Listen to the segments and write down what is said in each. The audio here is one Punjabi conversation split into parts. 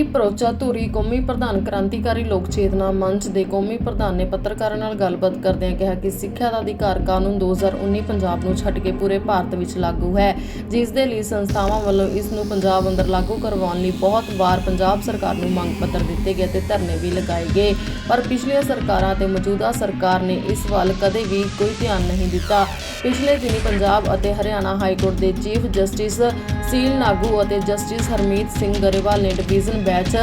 ਕੀ ਪਰੋਚਾ ਧੂਰੀ, ਕੌਮੀ ਪ੍ਰਧਾਨ ਕ੍ਰਾਂਤੀਕਾਰੀ ਲੋਕ ਚੇਤਨਾ ਮੰਚ ਦੇ ਕੌਮੀ ਪ੍ਰਧਾਨ ਨੇ ਪੱਤਰਕਾਰਾਂ ਨਾਲ ਗੱਲਬਾਤ ਕਰਦਿਆਂ ਕਿਹਾ ਕਿ ਸਿੱਖਿਆ ਦਾ ਅਧਿਕਾਰ ਕਾਨੂੰਨ 2019 ਪੰਜਾਬ ਨੂੰ ਛੱਡ ਕੇ ਪੂਰੇ ਭਾਰਤ ਵਿੱਚ ਲਾਗੂ ਹੈ, ਜਿਸ ਦੇ ਲਈ ਸੰਸਥਾਵਾਂ ਵੱਲੋਂ ਇਸ ਨੂੰ ਪੰਜਾਬ ਅੰਦਰ ਲਾਗੂ ਕਰਵਾਉਣ ਲਈ ਬਹੁਤ ਵਾਰ ਪੰਜਾਬ ਸਰਕਾਰ ਨੂੰ ਮੰਗ ਪੱਤਰ ਦਿੱਤੇ ਗਏ ਤੇ ਧਰਨੇ ਵੀ ਲਗਾਏ ਗਏ। ਪਰ ਪਿਛਲੀਆਂ ਸਰਕਾਰਾਂ ਤੇ ਮੌਜੂਦਾ ਸਰਕਾਰ ਨੇ ਇਸ ਵੱਲ ਕਦੇ ਵੀ ਕੋਈ ਧਿਆਨ ਨਹੀਂ ਦਿੱਤਾ। ਪਿਛਲੇ ਦਿਨੀ ਪੰਜਾਬ ਅਤੇ ਹਰਿਆਣਾ ਹਾਈ ਕੋਰਟ ਦੇ ਚੀਫ ਜਸਟਿਸ ਸੀਲ ਨਾਗੂ ਅਤੇ ਜਸਟਿਸ ਹਰਮੀਤ ਸਿੰਘ ਗਰੇਵਾਲ ਨੇ ਡਿਵੀਜ਼ਨ ਬੈਂਚ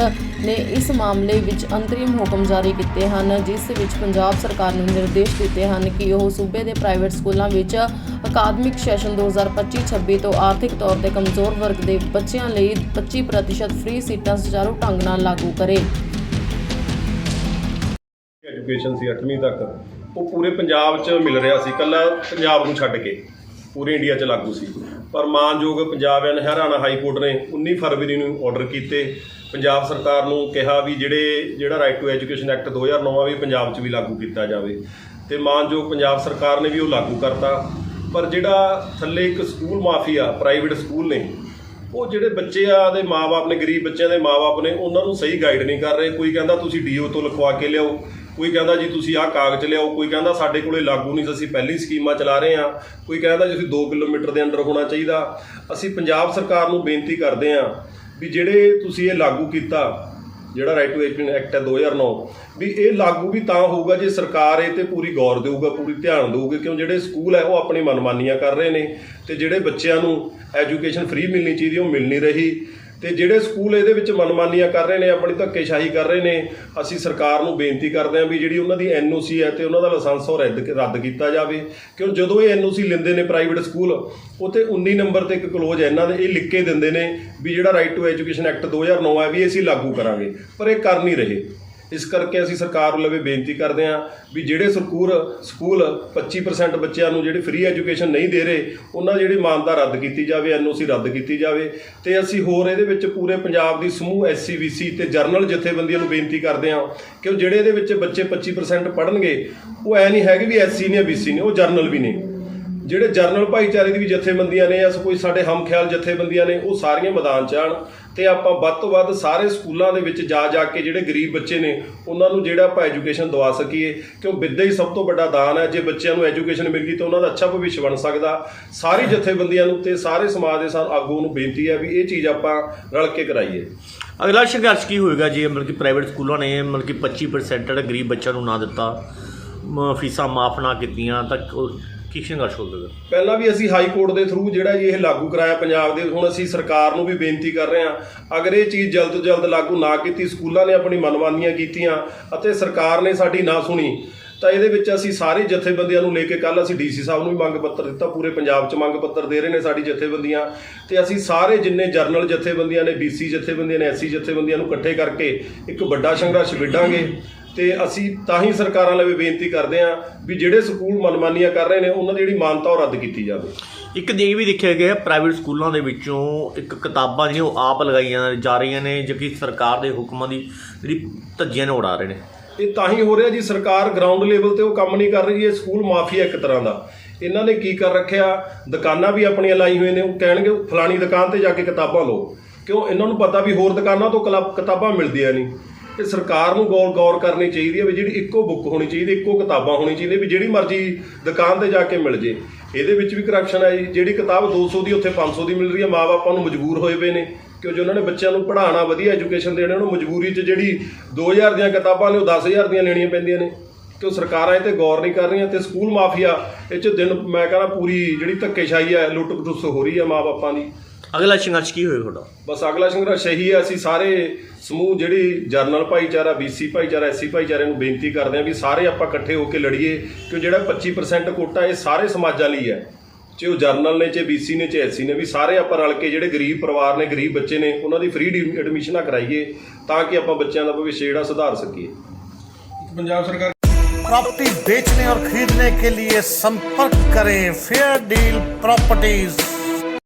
ਨੇ ਇਸ ਮਾਮਲੇ ਵਿੱਚ ਅੰਤਰਿਮ ਹੁਕਮ ਜਾਰੀ ਕੀਤੇ ਹਨ, ਜਿਸ ਵਿੱਚ ਪੰਜਾਬ ਸਰਕਾਰ ਨੂੰ ਨਿਰਦੇਸ਼ ਦਿੱਤੇ ਹਨ ਕਿ ਉਹ ਸੂਬੇ ਦੇ ਪ੍ਰਾਈਵੇਟ ਸਕੂਲਾਂ ਵਿੱਚ ਅਕਾਦਮਿਕ ਸੈਸ਼ਨ 2025-26 ਤੋਂ ਆਰਥਿਕ ਤੌਰ ਤੇ ਕਮਜ਼ੋਰ ਵਰਗ ਦੇ ਬੱਚਿਆਂ ਲਈ 25% ਫ੍ਰੀ ਸੀਟਾਂ ਸੁਚਾਰੂ ਢੰਗ ਨਾਲ ਲਾਗੂ ਕਰੇ। ਐਜੂਕੇਸ਼ਨ ਸੀ 8ਵੀਂ ਤੱਕ, ਉਹ ਪੂਰੇ ਪੰਜਾਬ 'ਚ ਮਿਲ ਰਿਹਾ ਸੀ, ਕੱਲਾ ਪੰਜਾਬ ਨੂੰ ਛੱਡ ਕੇ, ਪੂਰੇ ਇੰਡੀਆ 'ਚ ਲਾਗੂ ਸੀ। ਪਰ ਮਾਨਯੋਗ Punjab and Haryana high court ਨੇ 19 ਫਰਵਰੀ ਨੂੰ ਆਰਡਰ ਕੀਤੇ ਪੰਜਾਬ ਸਰਕਾਰ ਨੂੰ ਕਿਹਾ ਵੀ ਜਿਹੜੇ, ਜਿਹੜਾ ਰਾਈਟ ਟੂ ਐਜੂਕੇਸ਼ਨ ਐਕਟ 2009 ਆ ਵੀ ਪੰਜਾਬ 'ਚ ਵੀ ਲਾਗੂ ਕੀਤਾ ਜਾਵੇ। ਤੇ ਮਾਨਯੋਗ ਪੰਜਾਬ ਸਰਕਾਰ ਨੇ ਵੀ ਉਹ ਲਾਗੂ ਕਰਤਾ। ਪਰ ਜਿਹੜਾ ਥੱਲੇ ਇੱਕ ਸਕੂਲ ਮਾਫੀਆ ਪ੍ਰਾਈਵੇਟ ਸਕੂਲ ਨੇ, ਉਹ ਜਿਹੜੇ ਬੱਚੇ ਆ ਦੇ ਮਾਪੇ ਨੇ, ਗਰੀਬ ਬੱਚਿਆਂ ਦੇ ਮਾਪੇ ਨੇ, ਉਹਨਾਂ ਨੂੰ ਸਹੀ ਗਾਈਡ ਨਹੀਂ ਕਰ ਰਹੇ। ਕੋਈ ਕਹਿੰਦਾ ਤੁਸੀਂ ਡੀਓ ਤੋਂ ਲਿਖਵਾ ਕੇ ਲਿਆਓ, ਕੋਈ ਕਹਿੰਦਾ ਜੀ ਤੁਸੀਂ ਆਹ ਕਾਗਜ਼ ਲਿਆਓ, ਕੋਈ ਕਹਿੰਦਾ ਸਾਡੇ ਕੋਲੇ ਲਾਗੂ ਨਹੀਂ, ਅਸੀਂ ਪਹਿਲੀ ਸਕੀਮਾਂ ਚਲਾ ਰਹੇ ਹਾਂ। ਕੋਈ ਕਹਿੰਦਾ ਜੀ ਤੁਸੀਂ 2 ਕਿਲੋਮੀਟਰ ਦੇ ਅੰਦਰ ਹੋਣਾ ਚਾਹੀਦਾ। ਅਸੀਂ ਪੰਜਾਬ ਸਰਕਾਰ ਨੂੰ ਬੇਨਤੀ ਕਰਦੇ ਹਾਂ ਵੀ ਜਿਹੜੇ ਤੁਸੀਂ ਇਹ ਲਾਗੂ ਕੀਤਾ, ਜਿਹੜਾ ਰਾਈਟ ਟੂ ਐਜੂਕੇਸ਼ਨ ਐਕਟ ਹੈ 2009 ਵੀ ਇਹ ਲਾਗੂ ਵੀ ਤਾਂ ਹੋਊਗਾ ਜੇ ਸਰਕਾਰ ਇਹ ਤੇ ਪੂਰੀ ਗੌਰ ਦੇਊਗਾ, ਪੂਰੀ ਧਿਆਨ ਦੇਊਗੀ, ਕਿਉਂ ਜਿਹੜੇ ਸਕੂਲ ਹੈ ਉਹ ਆਪਣੀ ਮਨਮਾਨੀਆਂ ਕਰ ਰਹੇ ਨੇ ਤੇ ਜਿਹੜੇ ਬੱਚਿਆਂ ਨੂੰ ਐਜੂਕੇਸ਼ਨ ਫ੍ਰੀ ਮਿਲਣੀ ਚਾਹੀਦੀ, ਉਹ ਮਿਲ ਨਹੀਂ ਰਹੀ। ਤੇ ਜਿਹੜੇ ਸਕੂਲ ਇਹਦੇ ਵਿੱਚ ਮਨਮਾਨੀਆਂ ਕਰ ਰਹੇ ਨੇ, ਆਪਣੀ ਧੱਕੇਸ਼ਾਹੀ ਕਰ ਰਹੇ ਨੇ, ਅਸੀਂ ਸਰਕਾਰ ਨੂੰ ਬੇਨਤੀ ਕਰਦੇ ਹਾਂ ਵੀ ਜਿਹੜੀ ਉਹਨਾਂ ਦੀ ਐਨਓਸੀ ਹੈ ਤੇ ਉਹਨਾਂ ਦਾ ਲਾਇਸੈਂਸ ਉਹ ਰੱਦ ਰੱਦ ਕੀਤਾ ਜਾਵੇ। ਕਿਉਂ? ਜਦੋਂ ਇਹ ਐਨਓਸੀ ਲੈਂਦੇ ਨੇ ਪ੍ਰਾਈਵੇਟ ਸਕੂਲ ਉਤੇ 19 ਨੰਬਰ ਤੇ ਇੱਕ ਕਲੋਜ਼ ਹੈ ਇਹਨਾਂ ਦੇ, ਇਹ ਲਿਖ ਕੇ ਦਿੰਦੇ ਨੇ ਵੀ ਜਿਹੜਾ ਰਾਈਟ ਟੂ ਐਜੂਕੇਸ਼ਨ ਐਕਟ 2009 ਹੈ ਵੀ ਅਸੀਂ ਲਾਗੂ ਕਰਾਂਗੇ। ਪਰ ਇਹ ਕਰ ਨਹੀਂ ਰਹੇ। ਇਸ ਕਰਕੇ ਅਸੀਂ ਸਰਕਾਰ ਨੂੰ ਲਵੇ ਬੇਨਤੀ ਕਰਦੇ ਹਾਂ ਵੀ ਜਿਹੜੇ ਸਕੂਲ ਸਕੂਲ 25% ਬੱਚਿਆਂ ਨੂੰ ਜਿਹੜੇ ਫ੍ਰੀ ਐਜੂਕੇਸ਼ਨ ਨਹੀਂ ਦੇ ਰਹੇ, ਉਹਨਾਂ ਦੀ ਜਿਹੜੀ ਮਾਨਤਾ ਰੱਦ ਕੀਤੀ ਜਾਵੇ, ਐਨਓਸੀ ਰੱਦ ਕੀਤੀ ਜਾਵੇ। ਤੇ ਅਸੀਂ ਹੋਰ ਇਹਦੇ ਵਿੱਚ ਪੂਰੇ ਪੰਜਾਬ ਦੀ ਸਮੂਹ ਐਸਸੀਬੀਸੀ ਤੇ ਜਰਨਲ ਜਥੇਬੰਦੀਆਂ ਨੂੰ ਬੇਨਤੀ ਕਰਦੇ ਹਾਂ ਕਿ ਉਹ ਜਿਹੜੇ ਇਹਦੇ ਵਿੱਚ ਬੱਚੇ 25% ਪੜ੍ਹਨਗੇ, ਉਹ ਐ ਨਹੀਂ ਹੈਗੇ ਵੀ ਐਸਸੀ ਨੇ ਬੀਸੀ ਨੇ, ਉਹ ਜਰਨਲ ਵੀ ਨੇ। ਜਿਹੜੇ ਜਰਨਲ ਭਾਈਚਾਰੇ ਦੀ ਵੀ ਜਥੇਬੰਦੀਆਂ ਨੇ ਜਾਂ ਕੋਈ ਸਾਡੇ ਹਮਖਿਆਲ ਜਥੇਬੰਦੀਆਂ ਨੇ, ਉਹ ਸਾਰੀਆਂ ਮੈਦਾਨ 'ਚ ਆਣ ਤੇ ਆਪਾਂ ਵੱਧ ਤੋਂ ਵੱਧ ਸਾਰੇ ਸਕੂਲਾਂ ਦੇ ਵਿੱਚ ਜਾ ਜਾ ਕੇ ਜਿਹੜੇ ਗਰੀਬ ਬੱਚੇ ਨੇ, ਉਹਨਾਂ ਨੂੰ ਜਿਹੜਾ ਆਪਾਂ ਐਜੂਕੇਸ਼ਨ ਦਵਾ ਸਕੀਏ। ਕਿਉਂ? ਵਿੱਦਿਆ ਹੀ ਸਭ ਤੋਂ ਵੱਡਾ ਦਾਨ ਹੈ। ਜੇ ਬੱਚਿਆਂ ਨੂੰ ਐਜੂਕੇਸ਼ਨ ਮਿਲ ਗਈ ਤਾਂ ਉਹਨਾਂ ਦਾ ਅੱਛਾ ਭਵਿੱਖ ਬਣ ਸਕਦਾ। ਸਾਰੀ ਜਥੇਬੰਦੀਆਂ ਨੂੰ ਤੇ ਸਾਰੇ ਸਮਾਜ ਦੇ ਸਾਥ ਆਗੂ ਨੂੰ ਬੇਨਤੀ ਹੈ ਵੀ ਇਹ ਚੀਜ਼ ਆਪਾਂ ਰਲ ਕੇ ਕਰਾਈਏ। ਅਗਲਾ ਸੰਘਰਸ਼ ਕੀ ਹੋਏਗਾ ਜੇ ਮਤਲਬ ਕਿ ਪ੍ਰਾਈਵੇਟ ਸਕੂਲਾਂ ਨੇ ਮਤਲਬ ਕਿ 25% ਜਿਹੜਾ ਗਰੀਬ ਬੱਚਿਆਂ ਨੂੰ ਨਾ ਦਿੱਤਾ ਫੀਸਾਂ ਮਾਫ ਨਾ ਕੀਤੀਆਂ, ਤਾਂ ਕੀ ਸੰਘਰਸ਼ ਹੋਵੇਗਾ ਪਹਿਲਾਂ ਵੀ ਅਸੀਂ ਹਾਈ ਕੋਰਟ ਦੇ ਥਰੂ ਜਿਹੜਾ ਇਹ ਲਾਗੂ ਕਰਾਇਆ ਪੰਜਾਬ ਦੇ, ਹੁਣ ਅਸੀਂ ਸਰਕਾਰ ਨੂੰ ਵੀ ਬੇਨਤੀ ਕਰ ਰਹੇ ਹਾਂ, ਅਗਰ ਇਹ ਚੀਜ਼ ਜਲਦ ਤੋਂ ਜਲਦ ਲਾਗੂ ਨਾ ਕੀਤੀ, ਸਕੂਲਾਂ ਨੇ ਆਪਣੀ ਮਨਮਾਨੀਆਂ ਕੀਤੀਆਂ ਅਤੇ ਸਰਕਾਰ ਨੇ ਸਾਡੀ ਨਾ ਸੁਣੀ, ਤਾਂ ਇਹਦੇ ਵਿੱਚ ਅਸੀਂ ਸਾਰੇ ਜਥੇਬੰਦੀਆਂ ਨੂੰ ਲੈ ਕੇ ਕੱਲ ਅਸੀਂ ਡੀਸੀ ਸਾਹਿਬ ਨੂੰ ਵੀ ਮੰਗ ਪੱਤਰ ਦਿੱਤਾ, ਪੂਰੇ ਪੰਜਾਬ 'ਚ ਮੰਗ ਪੱਤਰ ਦੇ ਰਹੇ ਨੇ ਸਾਡੀ ਜਥੇਬੰਦੀਆਂ, ਤੇ ਅਸੀਂ ਸਾਰੇ ਜਿੰਨੇ ਜਰਨਲ ਜਥੇਬੰਦੀਆਂ ਨੇ ਬੀਸੀ ਜਥੇਬੰਦੀਆਂ ਨੇ ਐਸਸੀ ਜਥੇਬੰਦੀਆਂ ਨੂੰ ਇਕੱਠੇ ਕਰਕੇ ਇੱਕ ਵੱਡਾ ਸੰਘਰਸ਼ ਵਿੱਢਾਂਗੇ। ਤੇ ਅਸੀਂ ਤਾਂ ਹੀ ਸਰਕਾਰਾਂ ਲਈ ਬੇਨਤੀ ਕਰਦੇ ਹਾਂ ਵੀ ਜਿਹੜੇ ਸਕੂਲ ਮਨਮਾਨੀਆਂ ਕਰ ਰਹੇ ਨੇ ਉਹਨਾਂ ਦੀ ਜਿਹੜੀ ਮਾਨਤਾ ਉਹ ਰੱਦ ਕੀਤੀ ਜਾਵੇ। ਇੱਕ ਦੇ ਵੀ ਦੇਖਿਆ ਗਿਆ ਪ੍ਰਾਈਵੇਟ ਸਕੂਲਾਂ ਦੇ ਵਿੱਚੋਂ ਇੱਕ ਕਿਤਾਬਾਂ ਜਿਹੜੀਆਂ ਉਹ ਆਪ ਲਗਾਈਆਂ ਜਾ ਰਹੀਆਂ ਨੇ ਜੋ ਕਿ ਸਰਕਾਰ ਦੇ ਹੁਕਮਾਂ ਦੀ ਜਿਹੜੀ ਧੱਜੀਆਂ ਨੇ ਉਡਾ ਰਹੇ ਨੇ। ਇਹ ਤਾਂ ਹੀ ਹੋ ਰਿਹਾ ਜੀ ਸਰਕਾਰ ਗਰਾਊਂਡ ਲੈਵਲ ਤੇ ਉਹ ਕੰਮ ਨਹੀਂ ਕਰ ਰਹੀ ਇਹ ਸਕੂਲ ਮਾਫੀਆ ਇੱਕ ਤਰ੍ਹਾਂ ਦਾ। ਇਹਨਾਂ ਨੇ ਕੀ ਕਰ ਰੱਖਿਆ? ਦੁਕਾਨਾਂ ਵੀ ਆਪਣੀਆਂ ਲਾਈ ਹੋਏ ਨੇ ਉਹ ਕਹਿਣਗੇ ਫਲਾਣੀ ਦੁਕਾਨ ਤੇ ਜਾ ਕੇ ਕਿਤਾਬਾਂ ਲਓ। ਕਿਉਂ? ਇਹਨਾਂ ਨੂੰ ਪਤਾ ਵੀ ਹੋਰ ਦੁਕਾਨਾਂ ਤੋਂ ਕਿਤਾਬਾਂ ਮਿਲਦੀਆਂ ਨਹੀਂ। ਇਹ ਸਰਕਾਰ ਨੂੰ ਗੌਰ ਗੌਰ ਕਰਨੀ ਚਾਹੀਦੀ ਹੈ ਵੀ ਜਿਹੜੀ ਇੱਕੋ ਬੁੱਕ ਹੋਣੀ ਚਾਹੀਦੀ, ਇੱਕੋ ਕਿਤਾਬਾਂ ਹੋਣੀ ਚਾਹੀਦੀ ਵੀ ਜਿਹੜੀ ਮਰਜ਼ੀ ਦੁਕਾਨ ਤੇ ਜਾ ਕੇ ਮਿਲ ਜੇ। ਇਹਦੇ ਵਿੱਚ ਵੀ ਕਰਪਸ਼ਨ ਹੈ ਜੀ ਜਿਹੜੀ ਕਿਤਾਬ 200 ਦੀ, ਉੱਥੇ 500 ਦੀ ਮਿਲ ਰਹੀ ਹੈ। ਮਾਪੇ ਨੂੰ ਮਜਬੂਰ ਹੋਏ ਪਏ ਨੇ ਕਿਉਂ ਜੋ ਉਹਨਾਂ ਨੇ ਬੱਚਿਆਂ ਨੂੰ ਪੜ੍ਹਾਉਣਾ, ਵਧੀਆ ਐਜੂਕੇਸ਼ਨ ਦੇਣੀ, ਉਹਨੂੰ ਮਜਬੂਰੀ 'ਚ ਜਿਹੜੀ 2000 ਦੀਆਂ ਕਿਤਾਬਾਂ ਨੇ, ਉਹ 10000 ਦੀਆਂ ਲੈਣੀਆਂ ਪੈਂਦੀਆਂ ਨੇ। ਕਿਉਂ ਸਰਕਾਰਾਂ ਇਹ ਤੇ ਗੌਰ ਨਹੀਂ ਕਰ ਰਹੀਆਂ ਤੇ ਸਕੂਲ ਮਾਫੀਆ, ਇਹ 'ਚ ਦਿਨ ਮੈਂ ਕਹਿੰਦਾ ਪੂਰੀ ਜਿਹੜੀ ਧੱਕੇਸ਼ਾਹੀ ਹੈ ਲੁੱਟ ਖਸੁੱਟ ਹੋ ਰਹੀ ਹੈ ਮਾਪਿਆਂ ਦੀ। ਅਗਲਾ ਸੰਘਰਸ਼ ਕੀ ਹੋਏਗਾ ਤੁਹਾਡਾ ਬਸ ਅਗਲਾ ਸੰਘਰਸ਼ ਇਹੀ ਹੈ ਅਸੀਂ ਸਾਰੇ ਸਮੂਹ ਜਿਹੜੀ ਜਰਨਲ ਭਾਈਚਾਰਾ ਬੀਸੀ ਭਾਈਚਾਰਾ ਐਸਸੀ ਭਾਈਚਾਰੇ ਨੂੰ ਬੇਨਤੀ ਕਰਦੇ ਹਾਂ ਵੀ ਸਾਰੇ ਆਪਾਂ ਇਕੱਠੇ ਹੋ ਕੇ ਲੜੀਏ ਕਿ ਜਿਹੜਾ 25% ਕੋਟਾ ਇਹ ਸਾਰੇ ਸਮਾਜਾਂ ਲਈ ਹੈ ਚਾਹੇ ਉਹ ਜਰਨਲ ਨੇ ਚਾਹੇ ਬੀਸੀ ਨੇ ਚਾਹੇ ਐਸਸੀ ਨੇ ਵੀ ਸਾਰੇ ਆਪਾਂ ਰਲ ਕੇ ਜਿਹੜੇ ਗਰੀਬ ਪਰਿਵਾਰ ਨੇ ਗਰੀਬ ਬੱਚੇ ਨੇ ਉਹਨਾਂ ਦੀ ਫ੍ਰੀ ਐਡਮਿਸ਼ਨਾਂ ਕਰਾਈਏ ਤਾਂ ਕਿ ਆਪਾਂ ਬੱਚਿਆਂ ਦਾ ਭਵਿੱਖ ਜਿਹੜਾ ਸੁਧਾਰ ਸਕੀਏ ਪੰਜਾਬ ਸਰਕਾਰ प्रॉपर्टी बेचने और खरीदने के लिए संपर्क करें फेयर डील प्रॉपर्टीज